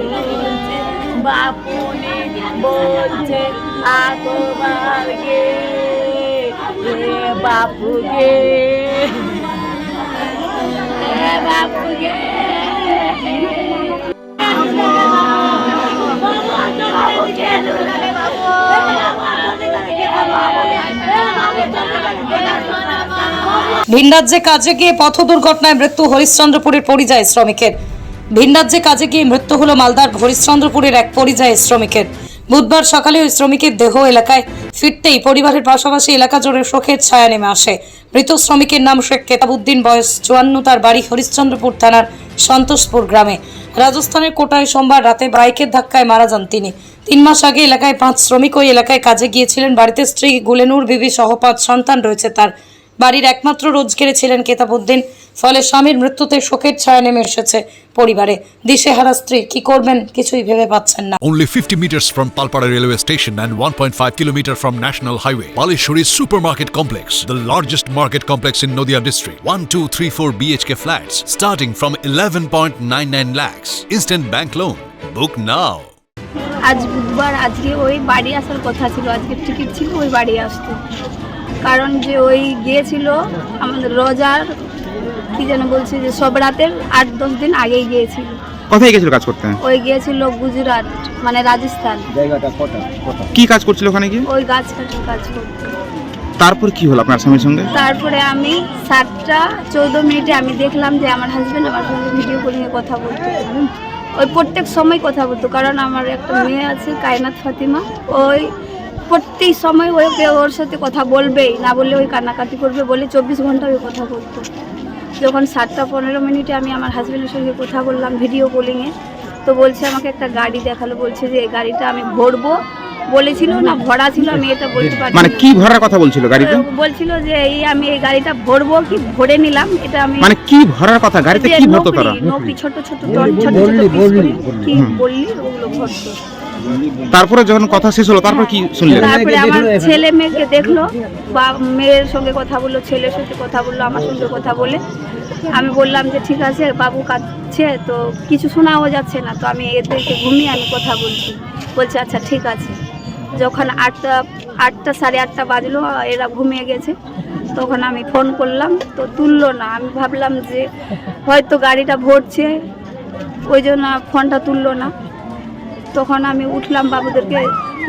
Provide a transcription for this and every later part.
বলছে বাপুনি বলছে গে বাপু গে বাপু গে ভিনরাজ্যে কাজে গিয়ে পথ দুর্ঘটনায় মৃত্যু হরিশ্চন্দ্রপুরের পরিযায়ী শ্রমিকের। ভিনরাজ্যে কাজে গিয়ে মৃত্যু হলো মালদার হরিশ্চন্দ্রপুরের এক পরিযায়ী শ্রমিকের। বুধবার সকালে ওই শ্রমিকের দেহ এলাকায় ফিরতেই পরিবারের পাশাপাশি এলাকা জুড়ে শোকের ছায়া নেমে আসে। মৃত শ্রমিকের নাম শেখ কেতাবুদ্দিন বয়স চুয়ান্ন, তার বাড়ি হরিশ্চন্দ্রপুর থানার সন্তোষপুর গ্রামে। রাজস্থানের কোটায় সোমবার রাতে বাইকের ধাক্কায় মারা যান তিনি। তিন মাস আগে এলাকায় পাঁচ শ্রমিক ওই এলাকায় কাজে গিয়েছিলেন। বাড়িতে স্ত্রী গুলেনুর বিবি সহ পাঁচ সন্তান রয়েছে তার। বাড়ির একমাত্র রোজগেরে ছিলেন কেতাবুদ্দিন ফলে স্বামীর মৃত্যুতে শোকের ছায়া নেমে এসেছে পরিবারে দিশেহারা স্ত্রী কি করবেন কিছুই ভেবে পাচ্ছেন না Only 50 meters from Palpara railway station and 1.5 kilometer from National Highway. Palishuri Supermarket Complex, the largest market complex in Noida district. 1, 2, 3, 4 BHK flats starting from 11.99 lakhs. Instant bank loan. Book now. আজ বুধবার আজকে ওই বাড়ি আসার কথা ছিল আজকে ticket ছিল ওই বাড়ি আসতো কারণ যে ওই গিয়েছিল আমাদের রোজার কি যেন বলছে যে সব রাতের আট দশ দিন আগেই গিয়েছিল। কোথায় গেছিল কাজ করতে? ওই গিয়েছিল গুজরাট মানে রাজস্থান। কি কাজ করছিল ওখানে গিয়ে? ওই গাছ কাটার কাজ করতো। তারপর কি হলো আপনার স্বামীর সঙ্গে? তারপরে আমি সাতটা চৌদ্দ মিনিটে আমি দেখলাম যে আমার হাজব্যান্ড আমার সঙ্গে ভিডিও কলিংয়ে কথা বলতো ওই প্রত্যেক সময় কথা বলতো কারণ আমার একটা মেয়ে আছে কায়নাত ফাতিমা। ওই প্রত্যেক সময় ওই ওকে ওর সাথে কথা বলবেই না বললে ওই কান্নাকাটি করবে বলে চব্বিশ ঘণ্টা ওই কথা বলতো। যখন সাতটা পনেরো মিনিটে আমি আমার হাজব্যান্ডের সঙ্গে কথা বললাম ভিডিও কলিংয়ে তো বলছে আমাকে একটা গাড়ি দেখাল বলছে যে এই গাড়িটা আমি ভরবো। বলেছিল না ভরা ছিল আমি এটা বলতে পারছি মানে কি ভরার কথা বলছিল গাড়িতে বলছিল যে এই আমি এই গাড়িটা ভরবো কি ভরে নিলাম এটা আমি মানে কি ভরার কথা? গাড়িতে কি ভরতো তারা? নকরি ছোট ছোট ছোট ছোট কি বললি ওগুলো ভরতো। তারপরে যখন কথা শেষ হলো তারপর কি শুনলেন? তারপরে আমার ছেলে মেয়েকে দেখল বা মেয়ের সঙ্গে কথা বলল ছেলের সঙ্গে কথা বলল আমার সঙ্গে কথা বলে। আমি বললাম যে ঠিক আছে বাবু কাঁদছে তো কিছু শোনাও যাচ্ছে না তো আমি এদেরকে ঘুমিয়ে আমি কথা বলছি। বলছে আচ্ছা ঠিক আছে। যখন আটটা আটটা সাড়ে আটটা বাজলো এরা ঘুমিয়ে গেছে। তখন আমি ফোন করলাম তো তুললো না। আমি ভাবলাম যে হয়তো গাড়িটা ভরছে ওই জন্য ফোনটা তুললো না। তখন আমি উঠলাম বাবুদেরকে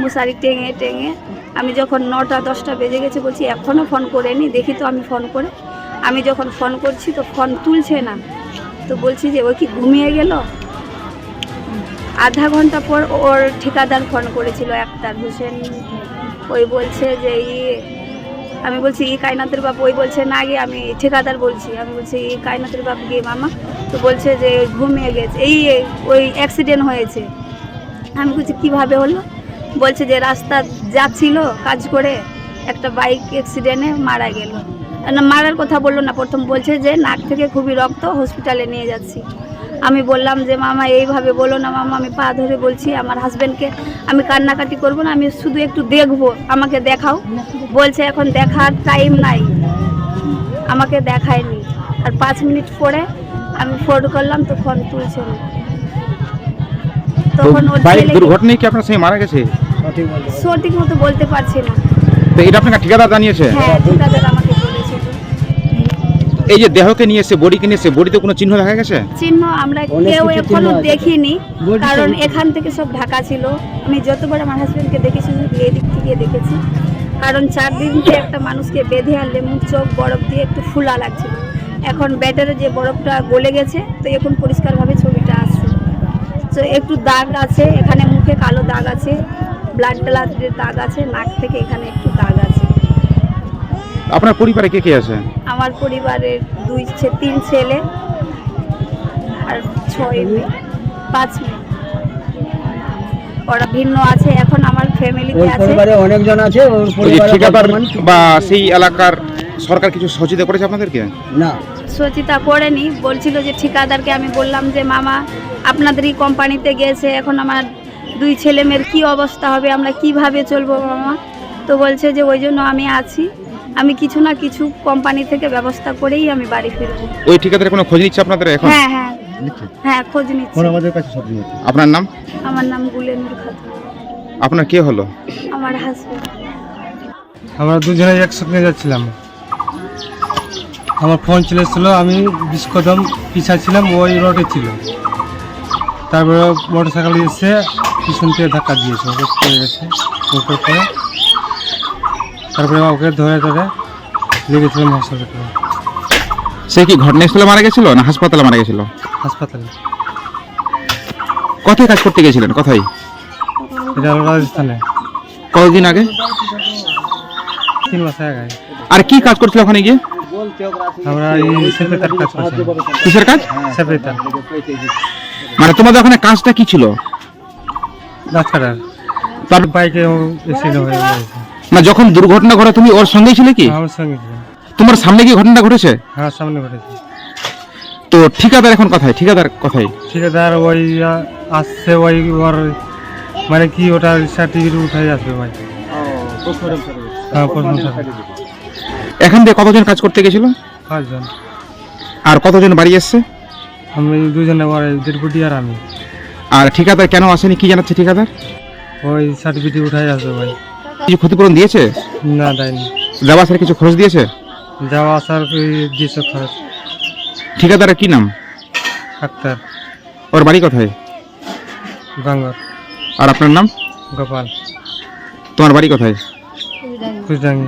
মশারি টেঙে টেঙে। আমি যখন নটা, দশটা বেজে গেছে বলছি এখনও ফোন করেনি দেখি তো আমি ফোন করে। আমি যখন ফোন করছি তো ফোন তুলছে না। তো বলছি যে ও কি ঘুমিয়ে গেল? আধা ঘণ্টা পর ওর ঠিকাদার ফোন করেছিল একতার হোসেন। ওই বলছে যে, ই আমি বলছি, ই কায়নাতের বাপ। ওই বলছে, না গিয়ে আমি ঠিকাদার বলছি। আমি বলছি, ই কায়নাতের বাপ গিয়ে মামা? তো বলছে যে, ঘুমিয়ে গেছে। এই ওই অ্যাক্সিডেন্ট হয়েছে। আমি বলছি, কীভাবে হলো? বলছে যে, রাস্তা যাচ্ছিল কাজ করে একটা বাইক অ্যাক্সিডেন্টে মারা গেল। না, মারার কথা বলল না। প্রথম বলছে যে, নাক থেকে খুবই রক্ত হসপিটালে নিয়ে যাচ্ছি। আমি বললাম যে, মামা, এইভাবে বলো না মামা, আমি পা ধরে বলছি আমার হাজব্যান্ডকে আমি কান্নাকাটি করব না, আমি শুধু একটু দেখব, আমাকে দেখাও। বলছে, এখন দেখার টাইম নাই। আমাকে দেখায়নি। আর পাঁচ মিনিট পরে আমি ফোন করলাম, তো ফোন তুলছে না। তখন ওর বাইক ছেলে দুর্ঘটনায় কি আপনার স্বামী মারা গেছে? সঠিক মতো বলতে পারছি না। তো এটা আপনাকে ঠিকাদার জানিয়েছে? হ্যাঁ ঠিকাদার আমাকে বলেছে। এই যে দেহকে নিয়ে এসে বডিকে নিয়ে এসে বডিতে কোনো চিহ্ন দেখা গেছে? চিহ্ন আমরা কেউ এখনও দেখিনি কারণ এখান থেকে সব ঢাকা ছিল। আমি যতবার আমার হাজবেন্ডকে দেখেছি শুধু এই দিক থেকে দেখেছি। কারণ চার দিনকে একটা মানুষকে বেঁধে আনলে মুখ চোখ বরফ দিয়ে একটু ফুলা লাগছিল। এখন ব্যাটারে যে বরফটা গলে গেছে তো এখন পরিষ্কারভাবে ছবিটা আসছে। তো একটু দাগ আছে এখানে মুখে কালো দাগ আছে ব্লাড ব্লাডের দাগ আছে নাক থেকে এখানে একটু দাগ আছে। আপনার পরিবারে কে কে আছে? আমার পরিবারের দুই ছে- তিন ছেলে আর ছয় মেয়ে পাঁচ মেয়ে। ওরা ভিন্ন আছে এখন আমার ফ্যামিলিতে আছে। পরিবারে অনেকজন আছে ওর পরিবারে ঠিকাদার বা সেই এলাকার সরকার কিছু সহযোগিতা করেছে আপনাদেরকে? না। সচিতা করেনি বলছিল যে ঠিকাদারকে আমি বললাম যে মামা আপনাদেরই কোম্পানিতে গেছে এখন আমার দুই ছেলে মেয়ের কী অবস্থা হবে আমরা কীভাবে চলবো মামা? তো বলছে যে ওই জন্য আমি আছি আমি কিছু না কিছু কোম্পানি থেকে ব্যবস্থা করেই আমি বাড়ি ফিরবো। ওই ঠিকাদারের কোনো খোঁজ নিচ্ছে আপনাদের এখন? হ্যাঁ হ্যাঁ। হ্যাঁ খোঁজ নিচ্ছি। আমাদের কাছে সব নিচ্ছে। আপনার নাম? আমার নাম গুলেনুর খাতুন। আপনার কে হলো? আমার হাজবেন্ড আমরা দুজনে একসঙ্গে যাচ্ছিলাম। আমার ফোন চলেছিল আমি বিশ কদম পিছা ছিলাম ওই রোডে ছিল। তারপরে মোটর সাইকেল এসে পিছন থেকে ধাক্কা দিয়েছে ওকে পড়ে গেছে তারপরে ওকে ধরে ধরে লেগেছিলাম হাসপাতালে। সে কি ঘটনাস্থলে মারা গেছিল না হাসপাতালে মারা গেছিল? হাসপাতালে। কোথায় কাজ করতে গেছিলেন? কোথায়? এটা হলো রাজস্থানে। কতদিন আগে? তিন মাস আগে। আর কি কাজ করছিল ওখানে গিয়ে? আমরা এই সেপেতার কাজ কিসের কাজ? সেপেতার মানে তোমাদের ওখানে কাজটা কি ছিল? গাছ কাটার তার বাইকে এক্সিডেন্ট হয়ে গেছে না যখন দুর্ঘটনা ঘটে তুমি ওর সঙ্গেই ছিলে কি? আমার সঙ্গে তোমার সামনে কি ঘটনা ঘটেছে? হ্যাঁ সামনে ঘটেছে। তো ঠিকাদার এখন কোথায়? ঠিকাদার কোথায়? ঠিকাদার ওই আসছে ওই ওর মানে কি ওটা সার্টিফিকেট উঠাই আসবে ভাই হ্যাঁ প্রশ্ন এখান থেকে কতজন কাজ করতে গেছিল? পাঁচজন। আর কতজন বাড়ি এসছে? আমি দুজনে ডেপুটি আর আমি। আর ঠিকাদার কেন আসেনি কি জানাচ্ছে ঠিকাদার? ওই সার্টিফিকেট উঠাই আসবে ভাই। কিছু ক্ষতিপূরণ দিয়েছে? না দেয়নি। যাওয়া স্যার কিছু খরচ দিয়েছে? যাওয়া আসার দিয়েছে খরচ? ঠিকাদারের কি নাম? ডাক্তার। ওর বাড়ি কোথায়? বাঙ্গর আর আপনার নাম? গোপাল। তোমার বাড়ি কোথায়? কুচডাঙ্গি